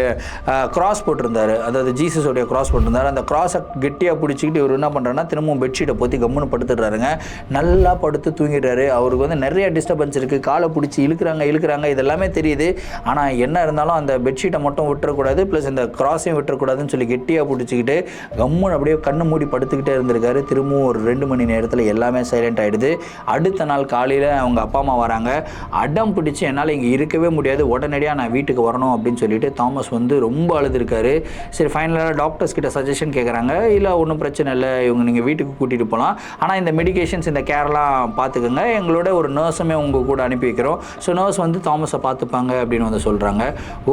S1: கிராஸ் போட்டிருந்தார் அதாவது ஜீசஸோடைய கிராஸ் போட்டிருந்தார் அந்த கிராஸை கெட்டியாக பிடிச்சிக்கிட்டு இவர் என்ன பண்ணுறாருனா தினமும் பெட்ஷீட்டை போத்தி கம்முன்னு படுத்துடுறாருங்க நல்லா படுத்து தூங்கிடுறாரு அவருக்கு வந்து நிறைய டிஸ்டர்பன்ஸ் இருக்குது காலை பிடிச்சி இழுக்கிறாங்க இழுக்கிறாங்க இதெல்லாமே தெரியுது ஆனால் என்ன இருந்தாலும் அந்த பெட்ஷீட்டை மட்டும் விட்டுறக்கூடாது பிளஸ் இந்த கிராஸையும் விட்டுறக்கூடாதுன்னு சொல்லி கெட்டியாக பிடிச்சிக்கிட்டு கம்முன்னு அப்படியே கண்ணு மூடி படுத்துக்கிட்டே இருந்திருக்காரு திரும்பவும் ஒரு ரெண்டு மணி நேரத்தில் எல்லாமே சைலண்ட் ஆகிடுது அடுத்த நாள் காலையில் அவங்க அப்பா அம்மா வராங்க அடம் பிடிச்சி என்னால் இங்கே இருக்கவே முடியாது உடனடியாக நான் வீட்டுக்கு வரணும் அப்படின்னு சொல்லிட்டு தாமஸ் வந்து ரொம்ப அழுதுருக்காரு சரி ஃபைனலாக டாக்டர்ஸ் கிட்ட சஜஷன் கேட்குறாங்க இல்லை ஒன்றும் பிரச்சனை இல்லை இவங்க நீங்கள் நீங்கள் வீட்டுக்கு கூட்டிகிட்டு போகலாம் ஆனால் இந்த மெடிக்கேஷன்ஸ் இந்த கேர்லாம் பார்த்துக்கோங்க எங்களோட ஒரு நர்ஸுமே உங்கள் கூட அனுப்பி வைக்கிறோம் ஸோ நர்ஸ் வந்து தாமஸை பார்த்துப்பாங்க அப்படின்னு வந்து சொல்கிறாங்க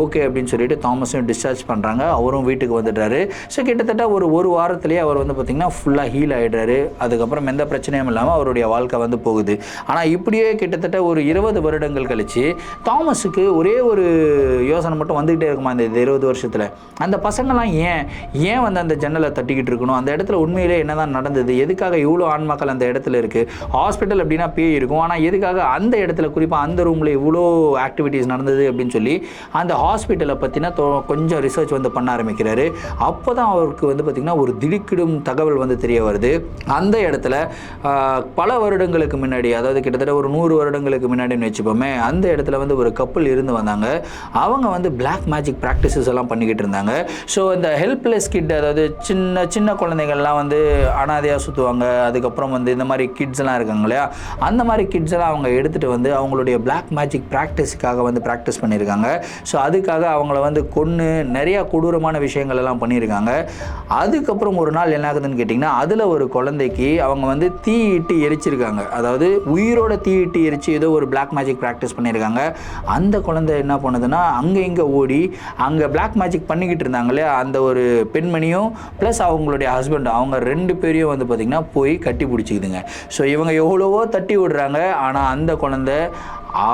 S1: ஓகே அப்படின்னு சொல்லிட்டு தாமஸையும் டிஸ்சார்ஜ் பண்ணுறாங்க அவரும் வீட்டுக்கு வந்துடுறாரு ஸோ கிட்டத்தட்ட ஒரு ஒரு வாரத்துலேயே அவர் வந்து பார்த்திங்கன்னா ஃபுல்லாக ஹீல் ஆகிடுறாரு அதுக்கப்புறம் எந்த பிரச்சனையும் இல்லாமல் அவருடைய வாழ்க்கை வந்து போகுது ஆனால் இப்படியே கிட்டத்தட்ட ஒரு இருபது வருடங்கள் கழித்து தாமஸுக்கு ஒரே ஒரு யோசனை மட்டும் வந்துக்கிட்டே இருக்குமா அந்த இருபது வருஷத்தில் அந்த பசங்கள்லாம் ஏன் ஏன் வந்து அந்த ஜன்னலை தட்டிக்கிட்டு இருக்கணும் அந்த இடத்துல உண்மையிலே என்ன தான் நடந்தது எதுக்காக இவ்வளோ ஆன்மாக்கள் அந்த இடத்துல இருக்குது ஹாஸ்பிட்டல் அப்படின்னா பேய் e இருக்கும் ஆனால் எதுக்காக அந்த இடத்துல குறிப்பாக அந்த ரூமில் இவ்வளோ ஆக்டிவிட்டீஸ் நடந்தது அப்படின்னு சொல்லி அந்த ஹாஸ்பிட்டலை பற்றினா கொஞ்சம் ரிசர்ச் வந்து பண்ண ஆரம்பிக்கிறாரு அப்போ தான் அவருக்கு வந்து பார்த்திங்கன்னா ஒரு திடுக்கிடும் தகவல் வந்து தெரிய வருது அந்த இடத்துல பல வருடங்களுக்கு முன்னாடி அதாவது கிட்டத்தட்ட ஒரு நூறு வருடங்களுக்கு முன்னாடின்னு வச்சுப்போமே அந்த இடத்துல வந்து ஒரு கப்பல் இருந்து வந்தாங்க அவங்க வந்து பிளாக் மேஜிக் ப்ராக்டிசஸ் எல்லாம் பண்ணிக்கிட்டு இருந்தாங்க ஸோ இந்த ஹெல்ப்லெஸ் கிட் அதாவது சின்ன சின்ன குழந்தைகள்லாம் வந்து அனாதையாக சுற்றுவாங்க அதுக்கப்புறம் வந்து இந்த மாதிரி கிட்ஸ்லாம் இருக்காங்க இல்லையா அந்த மாதிரி கிட்ஸ்லாம் அவங்க எடுத்துகிட்டு வந்து அவங்களுடைய பிளாக் மேஜிக் ப்ராக்டிஸ்க்காக வந்து ப்ராக்டிஸ் பண்ணியிருக்காங்க ஸோ அதுக்காக அவங்கள வந்து கொன்று நிறையா கொடூரமான விஷயங்கள் எல்லாம் பண்ணியிருக்காங்க அதுக்கப்புறம் ஒரு நாள் என்ன ஆகுதுன்னு கேட்டிங்கன்னா அதில் ஒரு குழந்தைக்கு அவங்க வந்து தீயிட்டு எரிச்சிருக்காங்க அதாவது உயிரோட தீயிட்டு எரிச்சு ஏதோ ஒரு பிளாக் மேஜிக் ப்ராக்டிஸ் பண்ணியிருக்காங்க அந்த குழந்தை என்ன பண்ணுதுன்னா அங்கே இங்கே ஓடி அங்கே பிளாக் மேஜிக் பண்ணிக்கிட்டு இருந்தாங்களே அந்த ஒரு பெண்மணியும் ப்ளஸ் அவங்களுடைய ஹஸ்பண்ட் அவங்க ரெண்டு பேரையும் மறுபடியும் வந்து பார்த்திங்கன்னா போய் கட்டி பிடிச்சிக்குதுங்க ஸோ இவங்க எவ்வளவோ தட்டி விடுறாங்க ஆனால் அந்த குழந்தை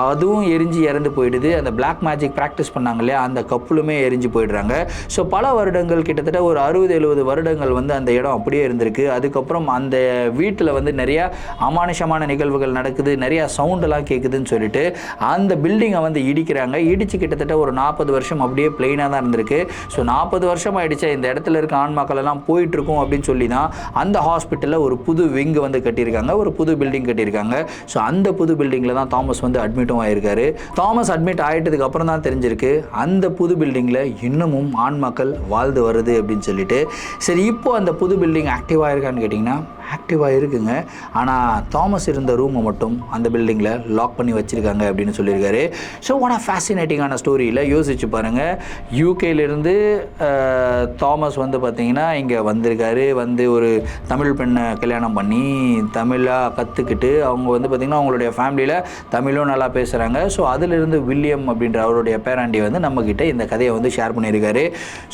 S1: அதுவும் எரிஞ்சு இறந்து போயிடுது அந்த பிளாக் மேஜிக் ப்ராக்டிஸ் பண்ணாங்க இல்லையா அந்த கப்புலுமே எரிஞ்சு போயிடுறாங்க ஸோ பல வருடங்கள் கிட்டத்தட்ட ஒரு அறுபது எழுபது வருடங்கள் வந்து அந்த இடம் அப்படியே இருந்திருக்கு அதுக்கப்புறம் அந்த வீட்டில் வந்து நிறையா அமானுஷமான நிகழ்வுகள் நடக்குது நிறையா சவுண்டெல்லாம் கேட்குதுன்னு சொல்லிட்டு அந்த பில்டிங்கை வந்து இடிக்கிறாங்க இடித்து கிட்டத்தட்ட ஒரு நாற்பது வருஷம் அப்படியே பிளெயினாக தான் இருந்திருக்கு ஸோ நாற்பது வருஷம் ஆகிடுச்சு இந்த இடத்துல இருக்க ஆன்மாக்கள் எல்லாம் போயிட்டுருக்கோம் அப்படின்னு சொல்லி தான் அந்த ஹாஸ்பிட்டலில் ஒரு புது விங் வந்து கட்டியிருக்காங்க ஒரு புது பில்டிங் கட்டியிருக்காங்க ஸோ அந்த புது பில்டிங்கில் தான் தாமஸ் வந்து அட்மிட்டும் ஆயிருக்காரு தாமஸ் அட்மிட் ஆயிட்டதுக்கு அப்புறம் தான் தெரிஞ்சிருக்கு அந்த புது பில்டிங்கில் இன்னமும் ஆண் மக்கள் வாழ்ந்து வருது அப்படின்னு சொல்லிட்டு சரி இப்போ அந்த புது பில்டிங் ஆக்டிவாக இருக்கான்னு கேட்டிங்கன்னா ஆக்டிவாக இருக்குங்க ஆனால் தாமஸ் இருந்த ரூமை மட்டும் அந்த பில்டிங்கில் லாக் பண்ணி வச்சுருக்காங்க அப்படின்னு சொல்லியிருக்காரு ஸோ ஒன் ஆஃப் ஃபேசினேட்டிங்கான ஸ்டோரியில் யோசிச்சு பாருங்கள் யூகேலேருந்து தாமஸ் வந்து பார்த்திங்கன்னா இங்கே வந்திருக்காரு வந்து ஒரு தமிழ் பெண்ணை கல்யாணம் பண்ணி தமிழாக கற்றுக்கிட்டு அவங்க வந்து பார்த்திங்கன்னா அவங்களுடைய ஃபேமிலியில் தமிழும் நல்லா பேசுகிறாங்க ஸோ அதிலிருந்து வில்லியம் அப்படின்ற அவருடைய பேராண்டி வந்து நம்மக்கிட்ட இந்த கதையை வந்து ஷேர் பண்ணியிருக்காரு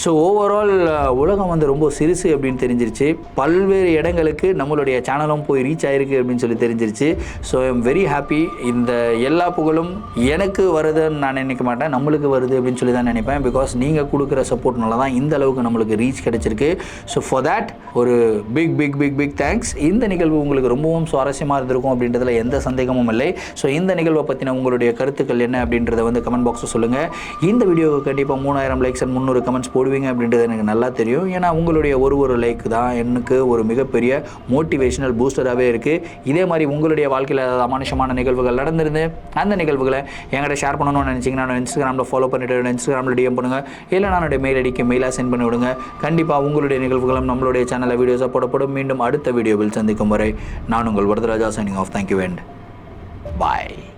S1: ஸோ ஓவரால் உலகம் வந்து ரொம்ப சிறுசு அப்படின்னு தெரிஞ்சிருச்சு பல்வேறு இடங்களுக்கு நம்மளுடைய சேனலும் போய் ரீச் ஆயிருக்கு அப்படின்னு சொல்லி தெரிஞ்சிருச்சு ஸோ ஐம் வெரி ஹாப்பி இந்த எல்லா புகழும் எனக்கு வருதுன்னு நான் நினைக்க மாட்டேன் நம்மளுக்கு வருது அப்படின்னு சொல்லி தான் நினைப்பேன் பிகாஸ் நீங்கள் கொடுக்குற சப்போர்ட்னால தான் இந்த அளவுக்கு நம்மளுக்கு ரீச் கிடச்சிருக்கு ஸோ ஃபார் தேட் ஒரு big big big big thanks இந்த நிகழ்வு உங்களுக்கு ரொம்பவும் சுவாரஸ்யமாக இருந்திருக்கும் அப்படின்றதுல எந்த சந்தேகமும் இல்லை ஸோ இந்த நிகழ்வை பற்றின உங்களுடைய கருத்துக்கள் என்ன அப்படின்றத வந்து கமெண்ட் பாக்ஸில் சொல்லுங்கள் இந்த வீடியோவுக்கு கண்டிப்பாக மூணாயிரம் லைக்ஸ் அண்ட் முந்நூறு கமெண்ட்ஸ் போடுவீங்க அப்படின்றது எனக்கு நல்லா தெரியும் ஏன்னா உங்களுடைய ஒரு ஒரு லைக் தான் எனக்கு ஒரு மிகப்பெரிய மோட்டிவேஷனல் பூஸ்டராகவே இருக்குது இதே மாதிரி உங்களுடைய வாழ்க்கையில் ஏதாவது அமானுஷமான நிகழ்வுகள் நடந்திருந்து அந்த நிகழ்வுகளை என்கிட்ட ஷேர் பண்ணணும்னு நினச்சிங்கன்னா நான் இன்ஸ்டாகிராமில் ஃபாலோ பண்ணிட்டு இன்ஸ்டாகிராமில் டிஎம் பண்ணுங்கள் இல்லை என்னுடைய மெயில் ஐடிக்கு மெயிலாக சென்ட் பண்ணி விடுங்க கண்டிப்பாக உங்களுடைய நிகழ்வுகளும் நம்மளுடைய சேனலில் வீடியோஸாக போடப்படும் மீண்டும் அடுத்த வீடியோவில் சந்திக்கும் வரை நான் உங்கள் Varadharaja signing off thank you and bye